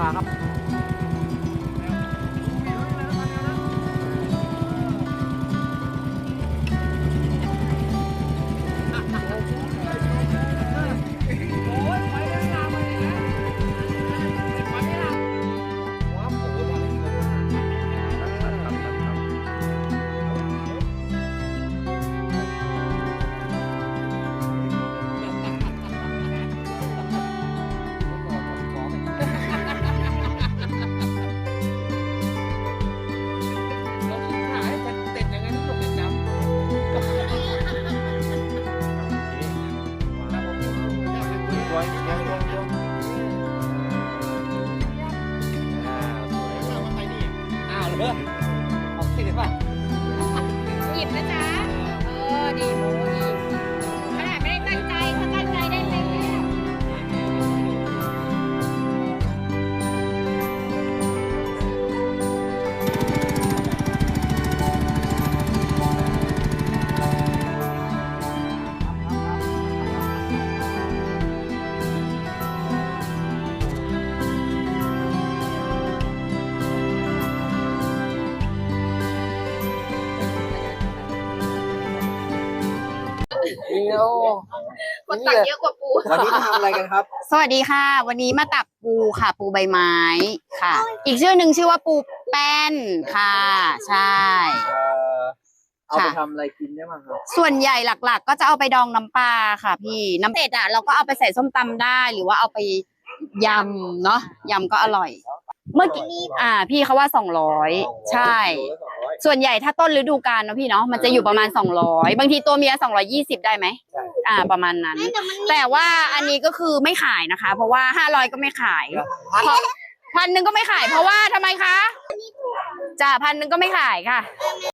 ภาครับ วยเลี้ยงยงยงอ่าสวยเอามาไปนี่อ้าวเหรอ เดียวคนตักเยอะกว่าปู วันนี้ทำอะไรกันครับ สวัสดีค่ะ วันนี้มาตักปูค่ะ ปูใบไม้ค่ะ อีกชื่อหนึ่งชื่อว่าปูแป้นค่ะ ใช่ เอ่อเอาไปค่ะ ทำอะไรกินได้บ้างครับส่วนใหญ่หลัก ๆ ก็จะเอาไปดองน้ำปลาค่ะ พี่น้ำเผ็ดอะเราก็เอาไปใส่ส้มตำได้หรือว่าเอาไปยำเนาะยำก็อร่อย เมื่อกี้อ่า พี่เขาว่าสองร้อยใช่ ส่วนใหญ่ถ้าต้นฤดูกาลเนอะพี่เนาะมันจะอยู่ประมาณสองร้อยบางทีตัวเมียสองร้อยี่สิบได้ไหมใช่อ่า ประมาณนั้น แต่ว่าอันนี้ก็คือไม่ขายนะคะ เพราะว่าห้าร้อยก็ไม่ขายเพราะพันหนึ่งก็ไม่ขายเพราะว่าทำไมคะจ้าพันหนึ่งก็ไม่ขายค่ะ